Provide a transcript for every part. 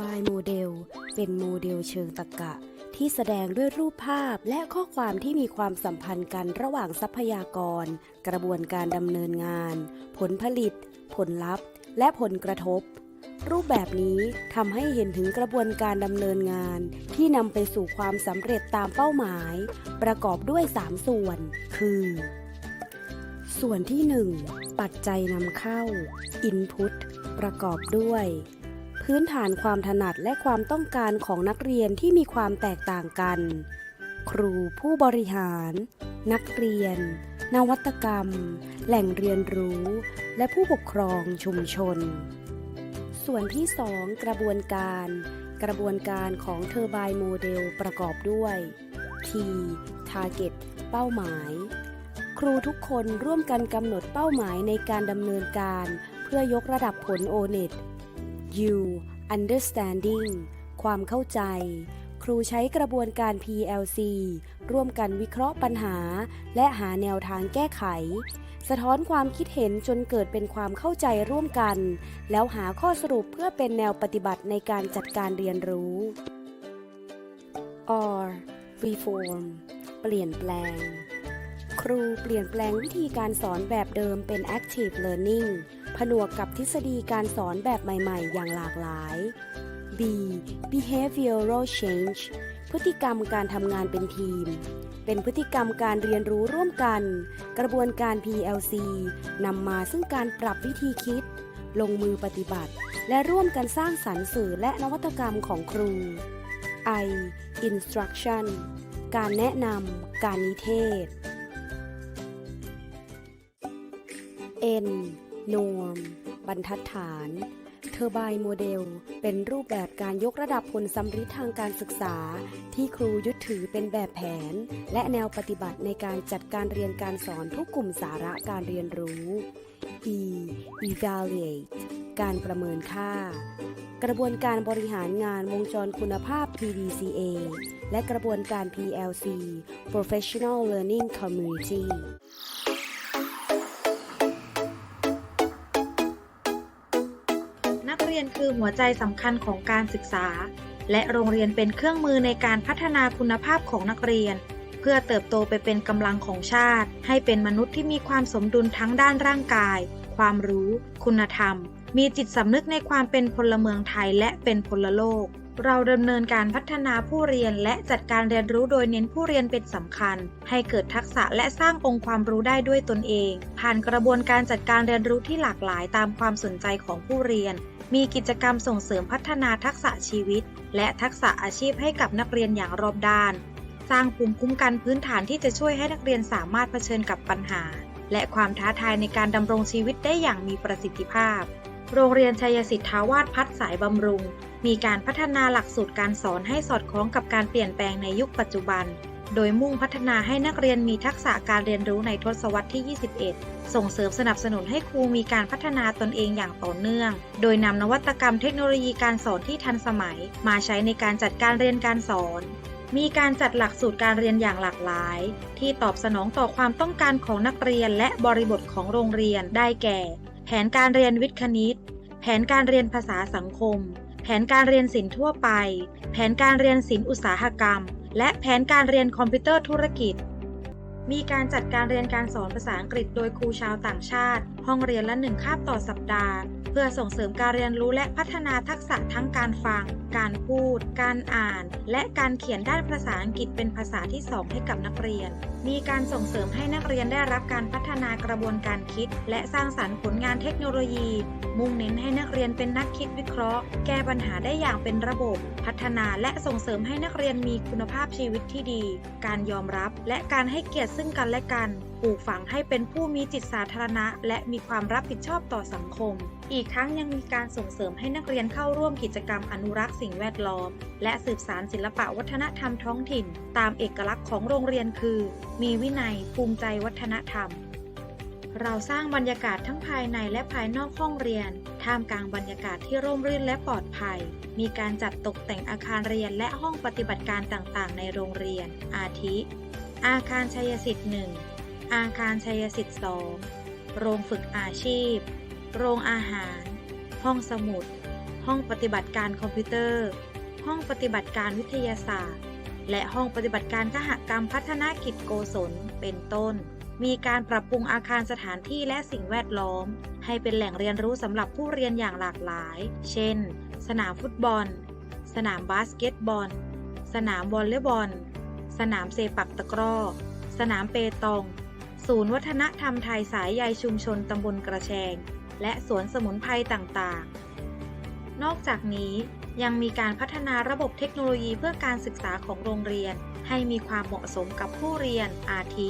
บายโมเป็นโมเดลเชิงตรรกะ ที่แสดงด้วยรูปภาพและข้อความที่มีความสัมพันธ์กันระหว่างทรัพยากร กระบวนการดำเนินงาน ผลผลิต ผลลัพธ์ และผลกระทบ รูปแบบนี้ทำให้เห็นถึงกระบวนการดำเนินงาน ที่นำไปสู่ความสำเร็จตามเป้าหมาย ประกอบด้วย 3 ส่วน คือ ส่วนที่ 1 ปัจจัยนำเข้า Input ประกอบด้วย พื้นฐานความถนัดและความต้องการของนักเรียนที่มีความแตกต่างกัน ครูผู้บริหาร นักเรียน นวัตกรรม แหล่งเรียนรู้ และผู้ปกครองชุมชน ส่วนที่ 2 กระบวนการ กระบวนการของเทอร์ไบโมเดลประกอบด้วย T Target เป้าหมาย ครูทุกคนร่วมกันกำหนดเป้าหมายในการดำเนินการ เพื่อยกระดับผล O-NET U Understanding ความเข้าใจ ครูใช้กระบวนการ PLC ร่วมกันวิเคราะห์ปัญหา และหาแนวทางแก้ไข สะท้อนความคิดเห็นจนเกิดเป็นความเข้าใจร่วมกัน แล้วหาข้อสรุปเพื่อเป็นแนวปฏิบัติในการจัดการเรียนรู้ R. reform เปลี่ยนแปลง ครูเปลี่ยนแปลงวิธีการสอนแบบเดิมเป็น active learning ผนวกกับทฤษฎีการสอนแบบใหม่ๆ อย่างหลากหลาย B behavioral change พฤติกรรมการทำงานเป็นทีม เป็นพฤติกรรมการเรียนรู้ร่วมกัน กระบวนการ PLC นำมาซึ่งการปรับวิธีคิด ลงมือปฏิบัติ และร่วมกันสร้างสรรค์สื่อและนวัตกรรมของครู I instruction การแนะนำการนิเทศ N norm บรรทัดฐาน เทอร์ไบโมเดล เป็นรูปแบบการยกระดับผลสัมฤทธิ์ทางการศึกษา ที่ครูยึดถือเป็นแบบแผน และแนวปฏิบัติในการจัดการเรียนการสอนทุกกลุ่มสาระการเรียนรู้ E evaluate การประเมินค่า กระบวนการบริหารงานวงจรคุณภาพ PDCA และกระบวนการ PLC Professional Learning Community ยนคือหัวใจสำคัญของการศึกษา และโรงเรียนเป็นเครื่องมือในการพัฒนาคุณภาพของนักเรียน เพื่อเติบโตไปเป็นกำลังของชาติ ให้เป็นมนุษย์ที่มีความสมดุลทั้งด้านร่างกาย ความรู้ คุณธรรม มีจิตสำนึกในความเป็นพลเมืองไทยและเป็นพลโลก เราดำเนินการพัฒนาผู้เรียนและจัดการเรียนรู้โดยเน้นผู้เรียนเป็นสำคัญ ให้เกิดทักษะและสร้างองค์ความรู้ได้ด้วยตนเอง ผ่านกระบวนการจัดการเรียนรู้ที่หลากหลายตามความสนใจของผู้เรียน มีกิจกรรมส่งเสริมพัฒนาทักษะชีวิต และทักษะอาชีพให้กับนักเรียนอย่างรอบด้าน สร้างภูมิคุ้มกันพื้นฐานที่จะช่วยให้นักเรียนสามารถเผชิญกับปัญหา และความท้าทายในการดำรงชีวิตได้อย่างมีประสิทธิภาพ โรงเรียนชัยสิทธาวาสพัฒน์สายบำรุง มีการพัฒนาหลักสูตรการสอนให้สอดคล้องกับการเปลี่ยนแปลงในยุคปัจจุบัน โดยมุ่งพัฒนาให้นักเรียนมีทักษะการเรียนรู้ในทศวรรษที่ 21 ส่งเสริมสนับสนุนให้ครูมีการพัฒนาตนเองอย่างต่อเนื่อง โดยนำนวัตกรรมเทคโนโลยีการสอนที่ทันสมัย มาใช้ในการจัดการเรียนการสอน มีการจัดหลักสูตรการเรียนอย่างหลากหลาย ที่ตอบสนองต่อความต้องการของนักเรียนและบริบทของโรงเรียนได้แก่ แผนการเรียนวิทย์คณิต แผนการเรียนภาษาสังคม แผนการเรียนศิลป์ทั่วไป แผนการเรียนศิลป์อุตสาหกรรม และแผนการเรียนคอมพิวเตอร์ธุรกิจ มีการจัดการเรียนการสอนภาษาอังกฤษโดยครูชาวต่างชาติ ห้องเรียนละหนึ่งคาบต่อสัปดาห์ เพื่อส่งเสริมการเรียนรู้และพัฒนาทักษะทั้งการฟัง การพูด การอ่าน และการเขียนด้านภาษาอังกฤษเป็นภาษาที่สองให้กับนักเรียน มีการส่งเสริมให้นักเรียนได้รับการพัฒนากระบวนการคิด และสร้างสรรค์ผลงานเทคโนโลยี มุ่งเน้นให้นักเรียนเป็นนักคิดวิเคราะห์ แก้ปัญหาได้อย่างเป็นระบบ พัฒนาและส่งเสริมให้นักเรียนมีคุณภาพชีวิตที่ดี การยอมรับ และการให้เกียรติซึ่งกันและกัน ปลูกฝังให้เป็นผู้มีจิตสาธารณะ และมีความรับผิดชอบต่อสังคม อีกทั้งยังมีการส่งเสริมให้นักเรียนเข้าร่วมกิจกรรมอนุรักษ์สิ่งแวดล้อม และสืบสารศิลปะวัฒนธรรมท้องถิ่น ตามเอกลักษณ์ของโรงเรียนคือ มีวินัย ภูมิใจวัฒนธรรมเราสร้างบรรยากาศทั้งภายในและภายนอกห้องเรียน ท่ามกลางบรรยากาศที่ร่มรื่นและปลอดภัย มีการจัดตกแต่งอาคารเรียนและห้องปฏิบัติการต่างๆ ในโรงเรียน อาทิ อาคารชัยสิทธิ์1อาคารชัยสิทธิ์2โรงฝึกอาชีพ โรงอาหาร ห้องสมุด ห้องปฏิบัติการคอมพิวเตอร์ ห้องปฏิบัติการวิทยาศาสตร์ และห้องปฏิบัติการขหกรรมพัฒนากิจโกศล เป็นต้น มีการปรับปรุงอาคารสถานที่และสิ่งแวดล้อม ให้เป็นแหล่งเรียนรู้สำหรับผู้เรียนอย่างหลากหลาย เช่น สนามฟุตบอล สนามบาสเกตบอล สนามวอลเลย์บอล สนามเซปักตะกร้อ สนามเปตอง ศูนย์วัฒนธรรมไทยสายใยชุมชนตำบลกระแชง และสวนสมุนไพรต่างๆ นอกจากนี้ยังมีการพัฒนาระบบเทคโนโลยีเพื่อการศึกษาของโรงเรียน ให้มีความเหมาะสมกับผู้เรียน อาทิ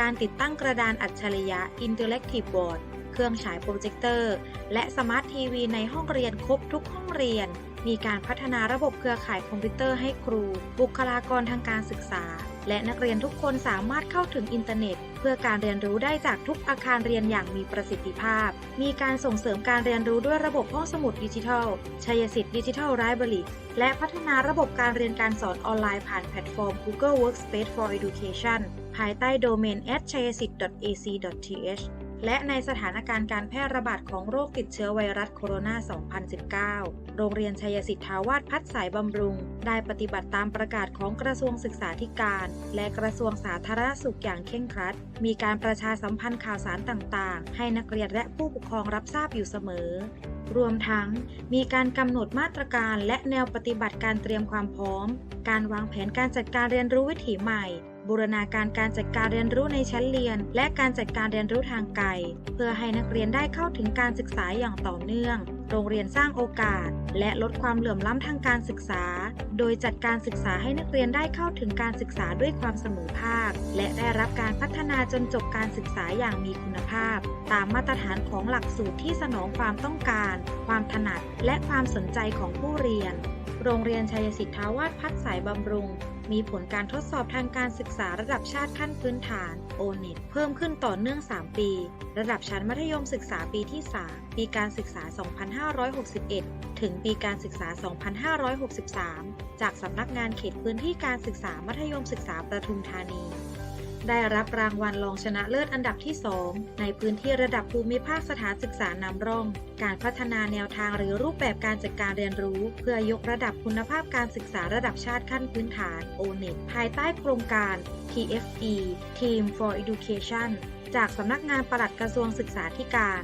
การติดตั้งกระดานอัจฉริยะ Interactive Board เครื่องฉายโปรเจคเตอร์ และสมาร์ททีวีในห้องเรียนครบทุกห้องเรียน มีการพัฒนาระบบเครือข่ายคอมพิวเตอร์ให้ครู บุคลากรทางการศึกษา และนักเรียนทุกคนสามารถเข้าถึงอินเทอร์เน็ต เพื่อการเรียนรู้ได้จากทุกอาคารเรียนอย่างมีประสิทธิภาพ มีการส่งเสริมการเรียนรู้ด้วยระบบห้องสมุดดิจิทัล ชัยสิทธิ์ดิจิทัลไ i บรารีและพัฒนาระบบการเรียนการสอนออนไลน์ผ่านแพลตฟอร์ม Google Workspace for Education ภายใต้โดเมน c h a y a s i t ac.th และในสถานการณ์การแพร่ระบาดของโรคติดเชื้อไวรัสโคโรนา 2019 โรงเรียนชัยสิทธาวาสพัฒสายบำรุง ได้ปฏิบัติตามประกาศของกระทรวงศึกษาธิการ และกระทรวงสาธารณสุขอย่างเคร่งครัด มีการประชาสัมพันธ์ข่าวสารต่างๆ ให้นักเรียนและผู้ปกครองรับทราบอยู่เสมอ รวมทั้งมีการกำหนดมาตรการและแนวปฏิบัติการเตรียมความพร้อม การวางแผนการจัดการเรียนรู้วิถีใหม่ บูรณาการการจัดการเรียนรู้ในชั้นเรียน และการจัดการเรียนรู้ทางไกล เพื่อให้นักเรียนได้เข้าถึงการศึกษาอย่างต่อเนื่อง โรงเรียนสร้างโอกาส และลดความเหลื่อมล้ำทางการศึกษา โดยจัดการศึกษาให้นักเรียนได้เข้าถึงการศึกษาด้วยความเสมอภาค และได้รับการพัฒนาจนจบการศึกษาอย่างมีคุณภาพ ตามมาตรฐานของหลักสูตรที่สนองความต้องการ ความถนัด และความสนใจของผู้เรียน โรงเรียนชัยสิทธาวาสพัฒสายบำรุง มีผลการทดสอบทางการศึกษาระดับชาติขั้นพื้นฐาน o n e t เพิ่มขึ้นต่อเนื่อง 3 ปี ระดับชั้นมัธยมศึกษาปีที่ 3 ปีการศึกษา 2561 ถึงปีการศึกษา 2563 จากสำนักงานเขตพื้นที่การศึกษามัธยมศึกษาประทุมธานี ได้รับรางวัลรองชนะเลิศอันดับที่ 2 ในพื้นที่ระดับภูมิภาคสถานศึกษานำร่อง การพัฒนาแนวทางหรือรูปแบบการจัดการเรียนรู้ เพื่อยกระดับคุณภาพการศึกษาระดับชาติขั้นพื้นฐาน o n e t ภายใต้โครงการ TFE Team for Education จากสำนักงานปลัดกระทรวงศึกษาธิการ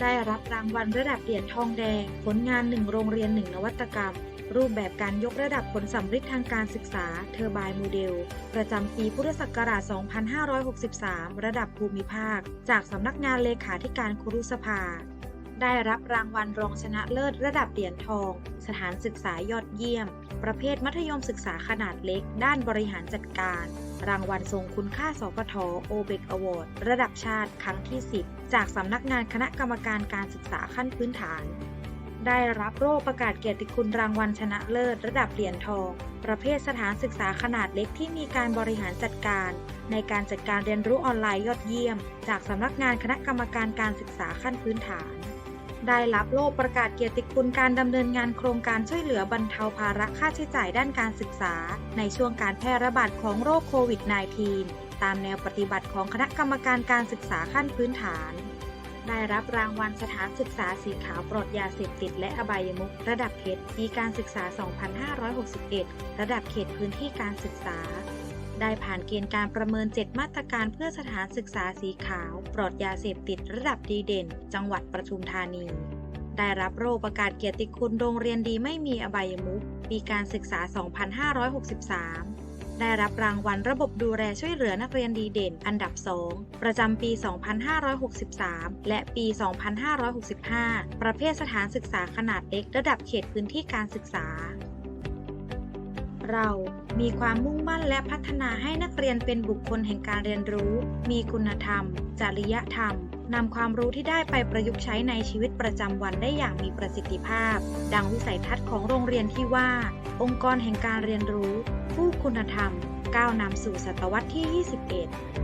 ได้รับรางวัลระดับเหรียญทองแดง ผลงานหนึ่งโรงเรียนหนึ่งนวัตกรรม รูปแบบการยกระดับผลสัมฤทธิ์ทางการศึกษาเทอร์บายโมเดล ประจำปีพุทธศักราช 2563 ระดับภูมิภาค จากสำนักงานเลขาธิการครุสภา ได้รับรางวัลรองชนะเลิศระดับเหรียญทอง สถานศึกษายอดเยี่ยม ประเภทมัธยมศึกษาขนาดเล็ก ด้านบริหารจัดการ รางวัลทรงคุณค่าสปทโอเบกอวอร์ดระดับชาติครั้งที่ 10 จากสำนักงานคณะกรรมการการศึกษาขั้นพื้นฐาน ได้รับโล่ประกาศเกียรติคุณรางวัลชนะเลิศระดับเหรียญทอง ประเภทสถานศึกษาขนาดเล็กที่มีการบริหารจัดการ ในการจัดการเรียนรู้ออนไลน์ยอดเยี่ยม จากสำนักงานคณะกรรมการการศึกษาขั้นพื้นฐาน ได้รับโล่ประกาศเกียรติคุณการดำเนินงานโครงการช่วยเหลือบรรเทาภาระค่าใช้จ่ายด้านการศึกษา ในช่วงการแพร่ระบาดของโรคโควิด -19 ตามแนวปฏิบัติของคณะกรรมการการศึกษาขั้นพื้นฐาน ได้รับรางวัลสถานศึกษาสีขาวปลอดยาเสพติดและอบายมุขระดับเขตปีการศึกษา 2561 ระดับเขตพื้นที่การศึกษา ได้ผ่านเกณฑ์การประเมิน 7 มาตรการเพื่อสถานศึกษาสีขาว ปลอดยาเสพติดระดับดีเด่น จังหวัดปทุมธานี ได้รับโล่ประกาศเกียรติคุณโรงเรียนดีไม่มีอบายมุขปีการศึกษา 2563 ได้รับรางวัลระบบดูแลช่วยเหลือนักเรียนดีเด่น อันดับ 2 ประจำปี 2563 และปี 2565 ประเภทสถานศึกษาขนาดเล็กระดับเขตพื้นที่การศึกษา เรามีความมุ่งมั่นและพัฒนาให้นักเรียนเป็นบุคคลแห่งการเรียนรู้ มีคุณธรรม จริยธรรมนำความรู้ที่ได้ไปประยุกต์ใช้ในชีวิตประจำวันได้อย่างมีประสิทธิภาพ ดังวิสัยทัศน์ของโรงเรียนที่ว่า องค์กรแห่งการเรียนรู้ ผู้คุณธรรมก้าวนำสู่ศตวรรษที่ 21